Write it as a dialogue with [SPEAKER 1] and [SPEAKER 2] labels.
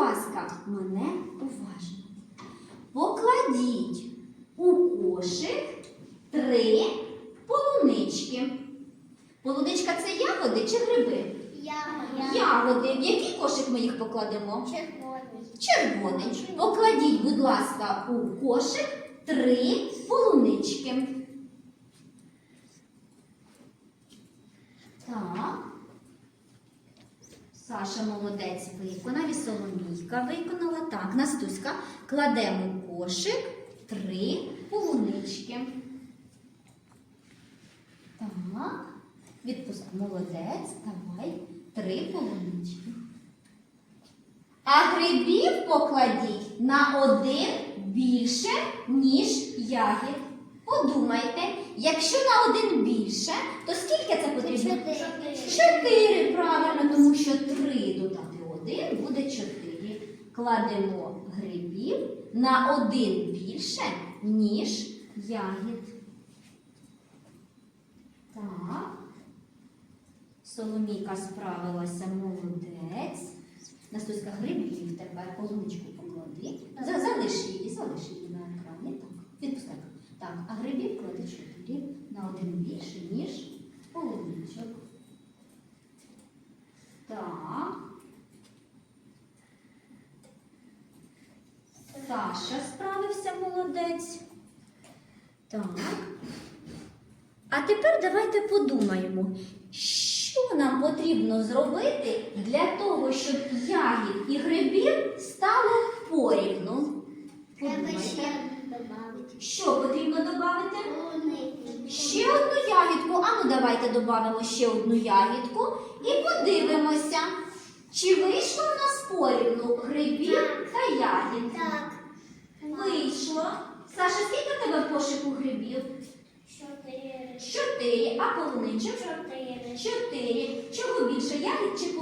[SPEAKER 1] ласка, мене уважно. Покладіть у кошик три полунички. Полуничка це ягоди чи гриби?
[SPEAKER 2] Я,
[SPEAKER 1] Ягоди. В який кошик ми їх покладемо?
[SPEAKER 2] червоний.
[SPEAKER 1] Червоний. Покладіть, будь ласка, у кошик три полунички. Так. Саша молодець виконав і Соломійка виконала. Так, Настуська, кладемо кошик три полунички. Так. Відпуск. Молодець. Давай. Три полунички. А грибів покладіть на один більше, ніж ягід. Подумайте, якщо на один більше, то скільки це потрібно?
[SPEAKER 2] Чотири.
[SPEAKER 1] Чотири, правильно, тому що три додати один буде чотири. Кладемо грибів на один більше, ніж ягід. Так. Соломійка справилася молодець. Настуська грибів тепер полуничку поклади. За- Залиш її, залиш її на екрані. Так, відпускай. Так, а грибів клади чотири на один більше, ніж полуничок. Так. Саша справився молодець. Так. А тепер давайте подумаємо, що нам потрібно зробити для того, щоб ягід і грибів стало порівну.
[SPEAKER 2] Треба ще додати.
[SPEAKER 1] Що потрібно додати? Ще одну ягідку. А ну давайте додамо ще одну ягідку і подивимося, чи вийшло у нас порівну грибів та ягід.
[SPEAKER 2] Так.
[SPEAKER 1] Вийшло. Саша, скільки в тебе в кошику грибів?
[SPEAKER 2] Чотири.
[SPEAKER 1] Чотири, а полуничок?
[SPEAKER 2] Чотири.
[SPEAKER 1] Чотири. Чого більше ягід чи